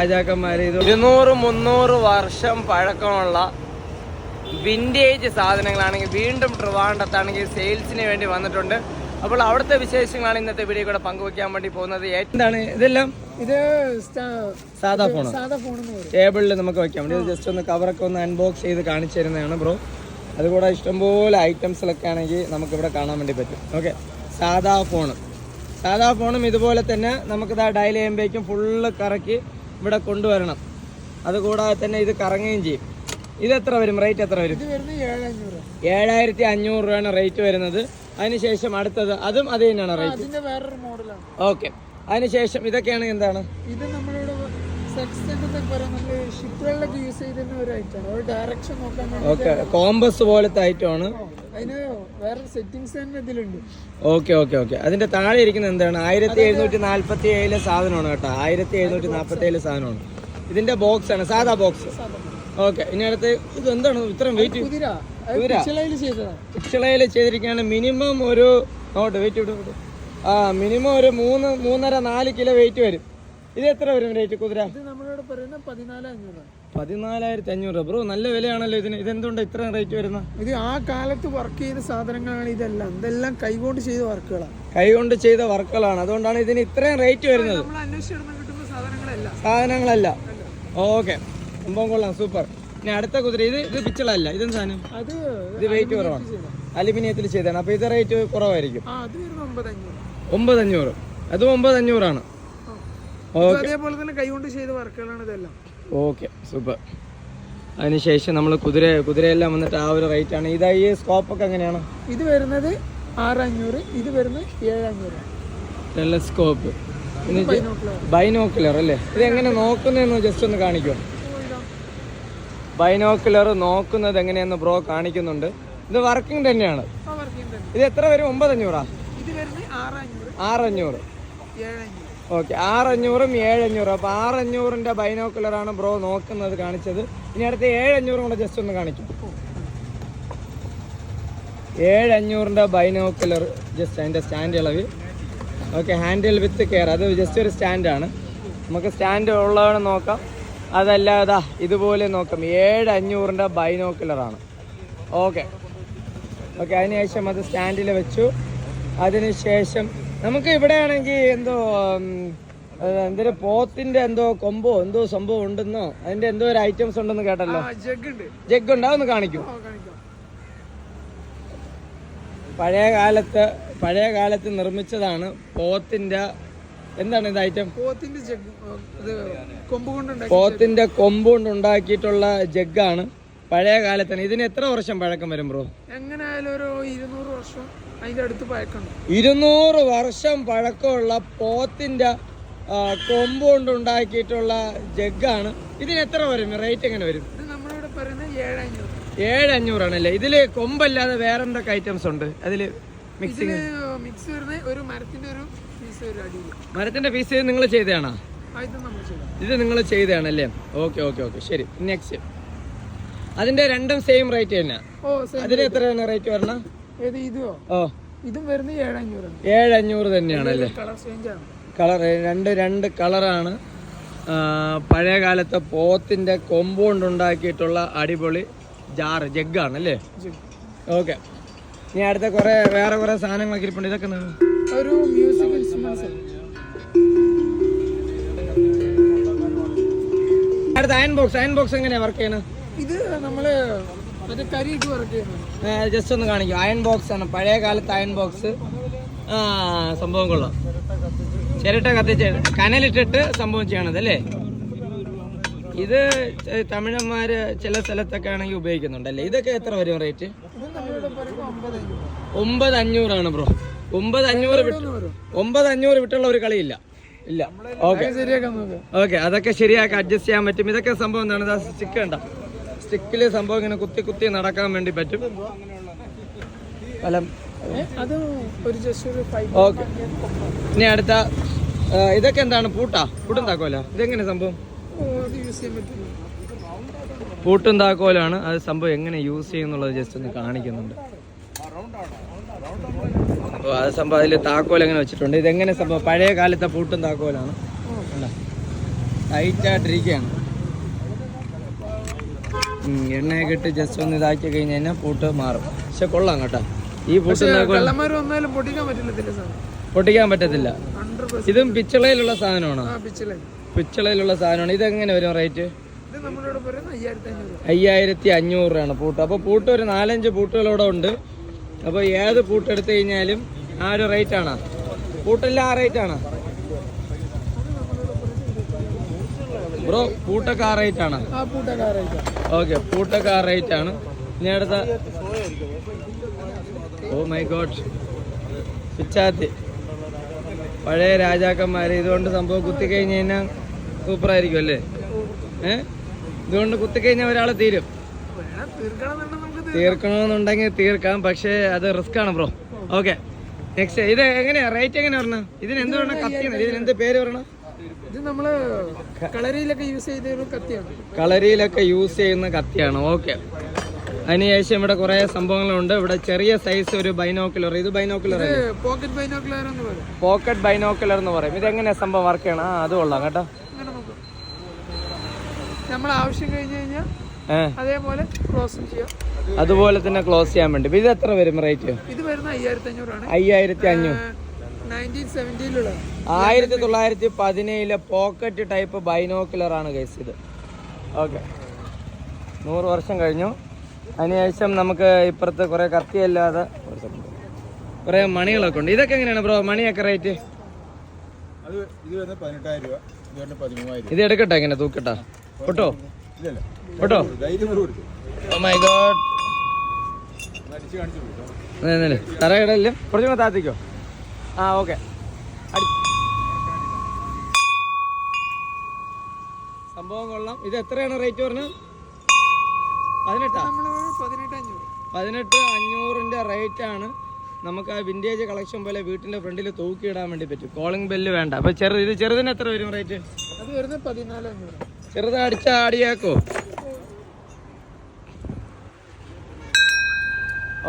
രാജാക്കന്മാര്. ഇത് ഇരുന്നൂറ് മുന്നൂറ് വർഷം പഴക്കമുള്ള വിന്റേജ് സാധനങ്ങളാണെങ്കിൽ വീണ്ടും ട്രിവാൻഡത്താണെങ്കിൽ സെയിൽസിന് വേണ്ടി വന്നിട്ടുണ്ട്. അപ്പോൾ അവിടുത്തെ വിശേഷങ്ങളാണ് ഇന്നത്തെ വീഡിയോ കൂടെ പങ്കുവെക്കാൻ വേണ്ടി പോകുന്നത്. എന്താണ് ഇതെല്ലാം? ഇത് സാധാ ഫോൺ സാധാ ടേബിളിൽ നമുക്ക് വെക്കാം ഇത് ജസ്റ്റ് ഒന്ന് കവറൊക്കെ ഒന്ന് അൺബോക്സ് ചെയ്ത് കാണിച്ചു തരുന്നതാണ് ബ്രോ അതുകൂടെ ഇഷ്ടംപോലെ ഐറ്റംസിലൊക്കെ ആണെങ്കിൽ നമുക്കിവിടെ കാണാൻ വേണ്ടി പറ്റും. ഓക്കെ സാധാ ഫോൺ സാധാ ഫോണും ഇതുപോലെ തന്നെ നമുക്കിത് ഡയൽ ചെയ്യുമ്പോഴേക്കും ഫുള്ള് കറക്കി ഇവിടെ കൊണ്ടുവരണം. അതുകൂടാതെ തന്നെ ഇത് കറങ്ങുകയും ചെയ്യും. ഇത് എത്ര വരും? റേറ്റ് എത്ര വരും? ഏഴായിരത്തി അഞ്ഞൂറ് രൂപയാണ് റേറ്റ് വരുന്നത്. അതിനുശേഷം അടുത്തത് അതും അത് തന്നെയാണ് റേറ്റ്. ഓക്കെ. അതിനുശേഷം ഇതൊക്കെയാണ് എന്താണ്? ഇത് നമ്മളിവിടെ ഓക്കെ കോമ്പസ് പോലത്തെ ഐറ്റമാണ് ഓക്കെ ഓക്കെ ഓക്കെ അതിന്റെ താഴെ ഇരിക്കുന്ന എന്താണ്? ആയിരത്തി എഴുന്നൂറ്റി നാല്പത്തി ഏഴിലെ സാധനമാണ് കേട്ടോ. ആയിരത്തി എഴുന്നൂറ്റി നാൽപ്പത്തി ഏഴിലെ സാധനമാണ്. ഇതിന്റെ ബോക്സ് ആണ് സാധാ ബോക്സ് ഓക്കെ ഇനി അടുത്ത് ഇത് എന്താണ്? ഇത്രയും വെയിറ്റ് പിച്ചളയിൽ ചെയ്തിരിക്കുകയാണ്. മിനിമം ഒരു നോട്ട് വെയിറ്റ് വിട്ടു ആ മിനിമം ഒരു മൂന്ന് മൂന്നര നാല് കിലോ വെയിറ്റ് വരും. ഇത് എത്ര വരും റേറ്റ് കുതിര? ഇത് നമ്മളോട് പറയുന്നത് പതിനാലായിരത്തി അഞ്ഞൂറ് ബ്രോ നല്ല വിലയാണല്ലോ ഇതിന്. ഇതെന്തുകൊണ്ട് ഇത്ര റേറ്റ് വരുന്ന ഇത് ആ കാലത്ത് വർക്ക് ചെയ്ത സാധനങ്ങളാണ് ഇതെല്ലാം. ഇതെല്ലാം കൈകൊണ്ട് ചെയ്ത വർക്കുകളാണ്. കൈകൊണ്ട് ചെയ്ത വർക്കുകളാണ്. അതുകൊണ്ടാണ് ഇതിന് ഇത്രയും റേറ്റ് വരുന്നത്. സാധനങ്ങളല്ല. ഓക്കെ. സംഭവം കൊള്ളാം. സൂപ്പർ. ഇനി അടുത്ത കുതിര. ഇത് ഇത് പിച്ചളല്ല. ഇതെന്ത് സാധനം? ഇത് റേറ്റ് കുറവാണ്. അലുമിനിയത്തിൽ ചെയ്താണ് അപ്പൊ ഇത് റേറ്റ് കുറവായിരിക്കും. ഒമ്പത് അഞ്ഞൂറ് അതും ഒമ്പത് അഞ്ഞൂറാണ് അതേപോലെ തന്നെ കൈകൊണ്ട് ചെയ്ത വർക്കുകളാണ് ഇതെല്ലാം. Okay super. അതിനുശേഷം നമ്മൾ കുതിര കുതിരയെല്ലാം വന്നിട്ട് ആ ഒരു റേറ്റ് ആണ്. ഇതാ ഈ സ്കോപ്പ് ഒക്കെ എങ്ങനെയാണ്? ഇത് വരുന്നത് ആറ് അഞ്ഞൂറ് ഇത് വരുന്നത് ഏഴ് അഞ്ഞൂറ് ടെലസ്കോപ്പ് ബൈനോക്കുലർ അല്ലേ? ഇത് എങ്ങനെ നോക്കുന്നതെന്ന് ജസ്റ്റ് ഒന്ന് കാണിക്കുമോ ബൈനോക്കുലർ നോക്കുന്നത് എങ്ങനെയെന്ന് ബ്രോ കാണിക്കുന്നുണ്ട്. ഇത് വർക്കിംഗ് തന്നെയാണ്. ഇത് എത്ര വരും? ഒമ്പത് അഞ്ഞൂറാ ഇത് വരുന്നത് ആറ് അഞ്ഞൂറ് ആറഞ്ഞൂറ്. അഞ്ഞൂറ് ഓക്കെ ആറഞ്ഞൂറും ഏഴഞ്ഞൂറും. അപ്പോൾ ആറഞ്ഞൂറിന്റെ ബൈനോക്കുലറാണ് ബ്രോ നോക്കുന്നത് കാണിച്ചത്. ഇനി അടുത്ത ഏഴഞ്ഞൂറും കൂടെ ജസ്റ്റ് ഒന്ന് കാണിക്കും. ഏഴഞ്ഞൂറിന്റെ ബൈനോക്കുലർ ജസ്റ്റ് അതിന്റെ സ്റ്റാൻഡ് ഇളവ്. ഓക്കെ ഹാൻഡിൽ വിത്ത് കെയർ അത് ജസ്റ്റ് ഒരു സ്റ്റാൻഡാണ് നമുക്ക് സ്റ്റാൻഡ് ഉള്ളതാണ് നോക്കാം. അതല്ലാതെ ഇതുപോലെ നോക്കാം. ഏഴ് അഞ്ഞൂറിന്റെ ബൈനോക്കുലറാണ് ഓക്കെ. ഓക്കെ അതിനുശേഷം അത് സ്റ്റാൻഡിൽ വെച്ചു. അതിനുശേഷം നമുക്ക് ഇവിടെ ആണെങ്കിൽ എന്തോ എന്തൊരു പോത്തിന്റെ എന്തോ കൊമ്പോ എന്തോ സംഭവം ഉണ്ടെന്നോ? അതിന്റെ എന്തോ ഒരു ഐറ്റംസ് ഉണ്ടെന്ന് കേട്ടല്ലോ. ജഗ് ഉണ്ട്. അതൊന്ന് കാണിക്കൂ. പഴയ കാലത്ത് പഴയ കാലത്ത് നിർമ്മിച്ചതാണ് പോത്തിന്റെ എന്താണ് ഇത് ഐറ്റം പോത്തിന്റെ കൊമ്പ് കൊണ്ട് ഉണ്ടാക്കിയിട്ടുള്ള ജഗ്ഗാണ് പഴയ കാലത്താണ്. ഇതിന് എത്ര വർഷം പഴക്കം വരും ബ്രോ? എങ്ങനെ ആയാലും ഒരു ഇരുന്നൂറ് വർഷം. ഇരുന്നൂറ് വർഷം പഴക്കമുള്ള പോത്തിന്റെ കൊമ്പ് കൊണ്ട് ഉണ്ടാക്കിയിട്ടുള്ള ജഗ്ഗാണ്. ഇതിന് എത്ര വരും? റേറ്റ് എങ്ങനെ വരും? ഇത് അല്ലേ ഏഴ് അഞ്ഞൂറാണല്ലേ ഇതിൽ കൊമ്പല്ലാതെ വേറെ എന്തൊക്കെ ഐറ്റംസ് ഉണ്ട്? അതിൽ മിക്സിങ് മിക്സ് വരുന്ന ഒരു മരത്തിന്റെ ഒരു പീസ് മരത്തിന്റെ പീസ് നിങ്ങൾ ചെയ്തതാണോ? ഇത് നിങ്ങൾ ചെയ്തതാണല്ലേ ഓക്കെ ഓക്കെ ഓക്കെ ശരി. നെക്സ്റ്റ് അതിന്റെ രണ്ടും സെയിം റേറ്റ് തന്നെ അതിന് എത്രയാണ് റേറ്റ് വരണം? ഇതോ വരുന്നത് ഏഴ് അഞ്ഞൂറാണ് ഏഴ് അഞ്ഞൂറ് തന്നെയാണല്ലേ കളർ രണ്ട് രണ്ട് കളറാണ് പഴയ കാലത്തെ പോത്തിന്റെ കൊമ്പൗണ്ട് ഉണ്ടാക്കിയിട്ടുള്ള അടിപൊളി ജാറ് ജഗ്ഗാണ് അല്ലേ. ഓക്കെ ഇനി അടുത്ത കുറെ വേറെ കുറെ സാധനങ്ങളൊക്കെ ഇരിപ്പുണ്ട്. ഇതൊക്കെ? ഒരു മ്യൂസിക് ഇൻസ്ട്രുമെന്റ്സ് അടുത്ത അയൺ ബോക്സ് അയൺ ബോക്സ് എങ്ങനെയാ വർക്ക് ചെയ്യണത് ഇത് നമ്മൾ ജസ്റ്റ് ഒന്ന് കാണിക്കും. അയൺ ബോക്സ് ആണ്. പഴയ കാലത്ത് അയൺ ബോക്സ് ആ സംഭവം കൊള്ളാം. ചിരട്ട കത്തിച്ച് കനലിട്ടിട്ട് സംഭവം ചെയ്യണത് അല്ലേ? ഇത് തമിഴന്മാര് ചില സ്ഥലത്തൊക്കെ ആണെങ്കിൽ ഉപയോഗിക്കുന്നുണ്ടല്ലേ ഇതൊക്കെ എത്ര വരും റേറ്റ് ഒമ്പത് അഞ്ഞൂറാണ് ബ്രോ ഒമ്പത് അഞ്ഞൂറ് വിട്ട് ഒമ്പത് അഞ്ഞൂറ് വിട്ടുള്ള ഒരു കളിയില്ല. ഇല്ല. ഓക്കെ ഓക്കെ അതൊക്കെ ശരിയാക്കി അഡ്ജസ്റ്റ് ചെയ്യാൻ പറ്റും. ഇതൊക്കെ സംഭവം എന്താണ്? സ്റ്റിക്ക് ഉണ്ട? സ്റ്റിക്കിൽ സംഭവം ഇങ്ങനെ കുത്തി കുത്തി നടക്കാൻ വേണ്ടി പറ്റും. ഓക്കെ. ഇനി അടുത്ത ഇതൊക്കെ എന്താണ്? പൂട്ടാ? പൂട്ടും താക്കോല ഇതെങ്ങനെ സംഭവം? പൂട്ടും താക്കോലാണ് അത് സംഭവം എങ്ങനെ യൂസ് ചെയ്യുന്നുള്ളത് ജസ്റ്റ് ഒന്ന് കാണിക്കുന്നുണ്ട്. അപ്പോൾ അത് സംഭവം അതിൽ താക്കോൽ എങ്ങനെ വെച്ചിട്ടുണ്ട്. ഇതെങ്ങനെ സംഭവം? പഴയ കാലത്തെ പൂട്ടും താക്കോലാണ് കണ്ടോ? എണ്ണയൊക്കെ ഇട്ട് ജസ്റ്റ് ഒന്ന് ഇതാക്കി കഴിഞ്ഞ് കഴിഞ്ഞാൽ പൂട്ട് മാറും. പക്ഷെ കൊള്ളാം കേട്ടോ. ഈ പൂട്ട് പൊട്ടിക്കാൻ പറ്റത്തില്ല. ഇതും പിച്ചളയിലുള്ള സാധനമാണോ? പിച്ചളയിലുള്ള സാധനമാണ്. ഇതെങ്ങനെ വരും റേറ്റ്? അയ്യായിരത്തി അഞ്ഞൂറ് രൂപയാണ് പൂട്ട്. അപ്പോൾ പൂട്ട് ഒരു നാലഞ്ച് പൂട്ടുകളോടെ ഉണ്ട്. അപ്പോൾ ഏത് പൂട്ട് എടുത്തു കഴിഞ്ഞാലും ആ ഒരു റേറ്റ് ആണ്? പൂട്ടെല്ലാം ആ റേറ്റ് ആണ് ബ്രോ പൂട്ടൊക്കെ ആ റേറ്റ് ആണ്. ഓക്കെ പൂട്ടൊക്കെ ആ റേറ്റ് ആണ്. ഇനി അടുത്ത. ഓ മൈ ഗോഡ് പിച്ചാത്തി പഴയ രാജാക്കന്മാർ ഇതുകൊണ്ട് സംഭവം കുത്തിക്കഴിഞ്ഞ് കഴിഞ്ഞാൽ സൂപ്പറായിരിക്കും അല്ലേ? ഏ? ഇതുകൊണ്ട് കുത്തിക്കഴിഞ്ഞാൽ ഒരാൾ തീരും. തീർക്കണമെന്നുണ്ടെങ്കിൽ തീർക്കാം പക്ഷേ അത് റിസ്ക് ആണ് ബ്രോ ഓക്കെ നെക്സ്റ്റ് ഇത് എങ്ങനെയാ? റേറ്റ് എങ്ങനെയാ പറഞ്ഞ ഇതിന് എന്ത് പറഞ്ഞ കത്തിയാണ് ഇതിന് എന്ത് പേര് പറയണം ഇത് നമ്മൾ കളരിയിലൊക്കെ യൂസ് ചെയ്ത ഒരു കത്തിയാണ്. കളരിയിലൊക്കെ യൂസ് ചെയ്യുന്ന കത്തിയാണ്. ഓക്കെ അതിനുശേഷം ഇവിടെ കുറെ സംഭവങ്ങളുണ്ട്. ഇവിടെ ചെറിയ സൈസ് ഒരു ബൈനോക്കുലർ ഇത് ബൈനോക്കുലർ പോക്കറ്റ് ബൈനോക്കുലർ എന്ന് പറയും. പോക്കറ്റ് ബൈനോക്കുലർ എന്ന് പറയും. ഇത് ഇതെങ്ങനെയാ സംഭവം വർക്ക് ചെയ്യണം? ആ അത് കൊള്ളാം കേട്ടോ. നമ്മൾ ആവശ്യം കഴിഞ്ഞു കഴിഞ്ഞാൽ അതേപോലെ ക്ലോസും ചെയ്യാം. അതുപോലെ തന്നെ ക്ലോസ് ചെയ്യാൻ വേണ്ടി. ഇത് എത്ര വരും റേറ്റ് ഇത് വരുന്ന അയ്യായിരത്തി അഞ്ഞൂറാണ് അയ്യായിരത്തി അഞ്ഞൂറ്. ആയിരത്തി തൊള്ളായിരത്തി പതിനേഴിലെ പോക്കറ്റ് ടൈപ്പ് ബൈനോക്കുലർ ആണ് കേസ് ഇത്. ഓക്കെ നൂറ് വർഷം കഴിഞ്ഞു. അതിനുശേഷം നമുക്ക് ഇപ്പുറത്ത് കുറേ കത്തിയല്ലാതെ ഒരു കുറെ കുറേ മണികളൊക്കെ ഉണ്ട്. ഇതൊക്കെ എങ്ങനെയാണ് ബ്രോ മണിയൊക്കെ റേറ്റ് അത് ഇത് എടുക്കട്ടെ എങ്ങനെ തൂക്കട്ടാ. കേട്ടോ ഇല്ലല്ല കേട്ടോ മൈ ഗോഡ് തറയിടല്ലേ കുറച്ചുകൂടെ താത്തിക്കോ. ആ ഓക്കെ. സംഭവം കൊള്ളാം. ഇത് എത്രയാണ് റേറ്റ് പറഞ്ഞത്? പതിനെട്ടാ? പതിനെട്ട് അഞ്ഞൂറിന്റെ അഞ്ഞൂറിന്റെ റേറ്റ് ആണ് നമുക്ക് ആ വിന്റേജ് കളക്ഷൻ പോലെ വീട്ടിന്റെ ഫ്രണ്ടിൽ തൂക്കിയിടാൻ വേണ്ടി പറ്റും. കോളിംഗ് ബെല്ല് വേണ്ട. അപ്പോൾ ചെറു ഇത് ചെറുതിന് എത്ര വരും റേറ്റ് അത് വരുന്നത് പതിനാല് അഞ്ഞൂറ്. ചെറുത്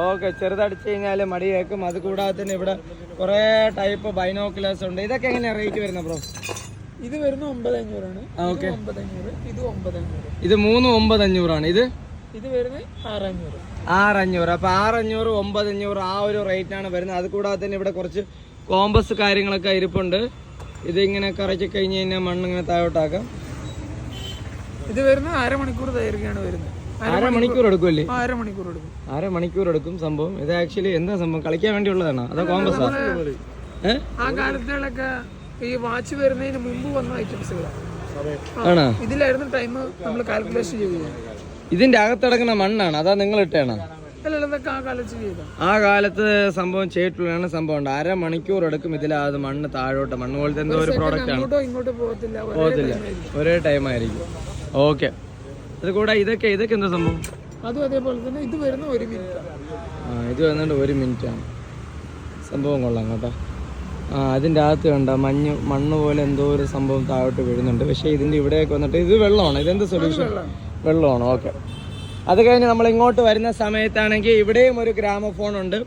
ഓക്കെ ചെറുതടിച്ചു കഴിഞ്ഞാൽ മടി കേൾക്കും അത് കൂടാതെ തന്നെ ഇവിടെ കുറേ ടൈപ്പ് ബൈനോക്കുലേഴ്സ് ഉണ്ട്. ഇതൊക്കെ എങ്ങനെയാണ് റേറ്റ് വരുന്നത് ബ്രോ ഇത് വരുന്ന ഒമ്പത് അഞ്ഞൂറാണ് ഓക്കെ. ഇത് ഒമ്പത് ഇത് മൂന്ന് ഒമ്പത് അഞ്ഞൂറാണ് ഇത്? ഇത് വരുന്നത് ആറ് അഞ്ഞൂറ് ആറ് അഞ്ഞൂറ് അപ്പോൾ ആറ് അഞ്ഞൂറ് ഒമ്പത് അഞ്ഞൂറ് ആ ഒരു റേറ്റാണ് വരുന്നത്. അത് കൂടാതെ തന്നെ ഇവിടെ കുറച്ച് കോമ്പസ് കാര്യങ്ങളൊക്കെ ഇരിപ്പുണ്ട്. ഇതിങ്ങനെ കറക്കി കഴിഞ്ഞ് കഴിഞ്ഞാൽ മണ്ണിങ്ങനെ താഴോട്ടാക്കാം. ഇത് വരുന്നത് അരമണിക്കൂർ ദൈർഘ്യമാണ് വരുന്നത്. അര മണിക്കൂർ എടുക്കുമല്ലേ ആ, അരമണിക്കൂർ എടുക്കും. അര മണിക്കൂർ എടുക്കും സംഭവം. ഇത് ആക്ച്വലി എന്താ സംഭവം? കളിക്കാൻ വേണ്ടിയുള്ളതാണോ? അതോ കോമ്പസാ ആ കാലത്തുകളൊക്കെ ഈ വാച്ച് വരുന്നതിന് മുമ്പ് വന്ന ഐറ്റംസുകളാണ് ആണോ? ഇതിലായിരുന്നു ടൈം നമ്മൾ കാൽക്കുലേഷൻ ചെയ്യുന്നത് ഇതിന്റെ അകത്തടക്കുന്ന മണ്ണാണ്. അതാ നിങ്ങൾ ഇട്ടാണ് ആ കാലത്ത് ആ കാലത്ത് സംഭവം ചെയ്തിട്ടുള്ളതാണ് സംഭവം ഉണ്ട്. അര മണിക്കൂർ എടുക്കും ഇതിലാത് മണ്ണ് താഴോട്ട്. മണ്ണ് പോലത്തെ എന്തോ ഒരു പ്രോഡക്റ്റ് ആണ്. പോകത്തില്ല. ഒരേ ടൈം ആയിരിക്കും. ഓക്കെ കൂടെ ഇതൊക്കെ ഇതൊക്കെ എന്താ സംഭവം? അതും അതേപോലെ തന്നെ ഇത് വരുന്ന ഒരു മിനിറ്റ് ആ ഇത് വന്നിട്ട് ഒരു മിനിറ്റ് ആണ്. സംഭവം കൊള്ളാം കേട്ടോ. ആ അതിന്റെ അകത്ത് കണ്ട മഞ്ഞ് മണ്ണ് പോലെ എന്തോ ഒരു സംഭവം താഴോട്ട് വീഴുന്നുണ്ട്. പക്ഷേ ഇതിന്റെ ഇവിടെയൊക്കെ വന്നിട്ട് ഇത് വെള്ളമാണ്. ഇതെന്ത് സൊല്യൂഷൻ വെള്ളമാണ് ഓക്കെ അത് കഴിഞ്ഞ് നമ്മൾ ഇങ്ങോട്ട് വരുന്ന സമയത്താണെങ്കിൽ ഇവിടെയും ഒരു ഗ്രാമഫോൺ ഉണ്ട്.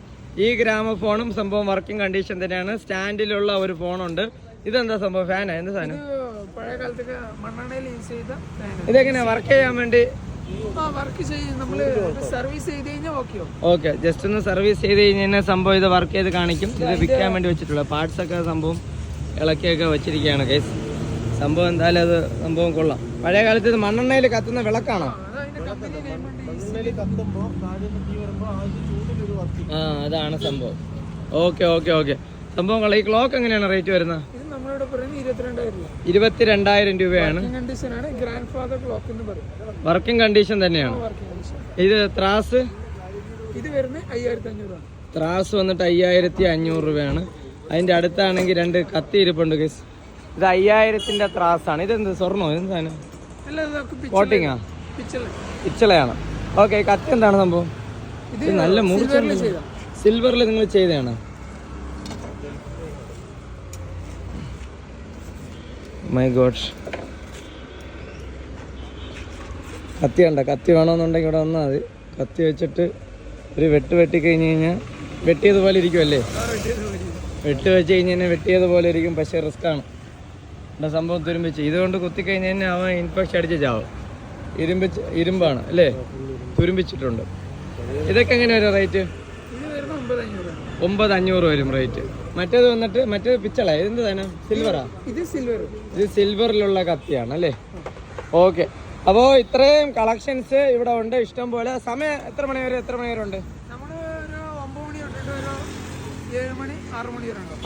ഈ ഗ്രാമഫോണും സംഭവം വർക്കിംഗ് കണ്ടീഷൻ തന്നെയാണ്. സ്റ്റാൻഡിലുള്ള ഒരു ഫോണുണ്ട് ഇതെന്താ സംഭവം? ഫാനാ എന്ത് സാധനം? ഇത് പഴയ കാലത്തൊക്കെ മണ്ണെണ്ണയിൽ യൂസ് ചെയ്ത ഇതെങ്ങനെ ഇതെങ്ങനെയാ വർക്ക് ചെയ്യാൻ വേണ്ടി? ആ വർക്ക് ചെയ്യും നമ്മൾ സർവീസ് ചെയ്ത് കഴിഞ്ഞാൽ ഓക്കെയോ ഓക്കെ ജസ്റ്റ് ഒന്ന് സർവീസ് ചെയ്ത് കഴിഞ്ഞാൽ സംഭവം ഇത് വർക്ക് ചെയ്ത് കാണിക്കും. ഇത് വിൽക്കാൻ വേണ്ടി വെച്ചിട്ടുള്ള പാർട്സ് ഒക്കെ സംഭവം ഇളക്കിയൊക്കെ വെച്ചിരിക്കുകയാണ് കേസ് സംഭവം എന്തായാലും അത് സംഭവം കൊള്ളാം. പഴയ കാലത്ത് ഇത് മണ്ണെണ്ണയിൽ കത്തുന്ന വിളക്കാണോ? ആ അതാണ് സംഭവം. ഓക്കെ ഓക്കെ ഓക്കെ സംഭവം കൊള്ളാം. ഈ ക്ലോക്ക് എങ്ങനെയാണ് റേറ്റ് വരുന്നത്? നമ്മളിവിടെ പറയുന്നത് ഇരുപത്തിരണ്ടായിരം രൂപ ഇരുപത്തിരണ്ടായിരം രൂപയാണ്. കണ്ടീഷൻ ആണ്. ഗ്രാൻഡ് ഫാദർ ക്ലോക്ക് എന്ന് വർക്കിംഗ് കണ്ടീഷൻ തന്നെയാണ്. ഇത് ത്രാസ്? ഇത് വരുന്നത് അയ്യായിരത്തി അഞ്ഞൂറ് ത്രാസ് വന്നിട്ട് അയ്യായിരത്തി അഞ്ഞൂറ് രൂപയാണ്. അതിന്റെ അടുത്താണെങ്കിൽ രണ്ട് കത്തി ഇരിപ്പുണ്ട് ഗസ് ഇത് അയ്യായിരത്തിന്റെ ത്രാസാണ്. ഇതെന്ത് സ്വർണോ? എന്ത് സാധനം? അല്ല ഇതൊക്കെ കോട്ടിങ്ങാ പിച്ചള. ഇച്ചളയാണ് ഓക്കെ കത്തി എന്താണ് സംഭവം? ഇത് നല്ല മൂർച്ച സിൽവറിൽ നിങ്ങൾ ചെയ്തതാണ്. മൈ ഗോഡ് കത്തി വേണ്ട കത്തി വേണമെന്നുണ്ടെങ്കിൽ ഇവിടെ വന്നാൽ മതി. കത്തി വെച്ചിട്ട് ഒരു വെട്ട് വെട്ടി കഴിഞ്ഞ് കഴിഞ്ഞാൽ വെട്ടിയതുപോലെ ഇരിക്കുമല്ലേ വെട്ട് വെച്ച് കഴിഞ്ഞ് കഴിഞ്ഞാൽ വെട്ടിയതുപോലെ ഇരിക്കും പക്ഷേ റിസ്ക് ആണ്. ഇവിടെ സംഭവം തുരുമ്പിച്ച്? ഇതുകൊണ്ട് കുത്തിക്കഴിഞ്ഞ് കഴിഞ്ഞാൽ അവൻ ഇൻഫെക്ഷൻ അടിച്ച് ചാവും. ഇരുമ്പിച്ച് ഇരുമ്പാണ് അല്ലേ? തുരുമ്പിച്ചിട്ടുണ്ട്. ഇതൊക്കെ എങ്ങനെയാണ് റേറ്റ് ഒമ്പത് അഞ്ഞൂറ് വരും റേറ്റ് മറ്റേത് വന്നിട്ട് മറ്റേത് പിച്ചള ഇതെന്ത് തന്നെ സിൽവറാ ഇത് സിൽവർ ഇത് സിൽവറിലുള്ള കത്തിയാണ് അല്ലേ ഓക്കെ അപ്പോൾ ഇത്രയും കളക്ഷൻസ് ഇവിടെ ഉണ്ട്. ഇഷ്ടം പോലെ. സമയം എത്ര മണി വരെ എത്ര മണി വരെ ഉണ്ട്?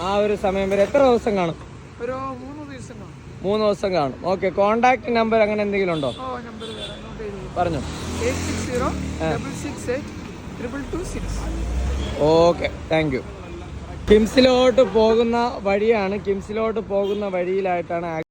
ആ ഒരു സമയം വരെ. എത്ര ദിവസം കാണും? ഒരു മൂന്ന് ദിവസം കാണും. മൂന്ന് ദിവസം കാണും. ഓക്കെ കോണ്ടാക്ട് നമ്പർ അങ്ങനെ എന്തെങ്കിലും ഉണ്ടോ? പറഞ്ഞു. Eight six zero double six eight triple two six. Okay thank you കിംസിലോട്ട് പോകുന്ന വഴിയാണ് കിംസിലോട്ട് പോകുന്ന വഴിയിലായിട്ടാണ്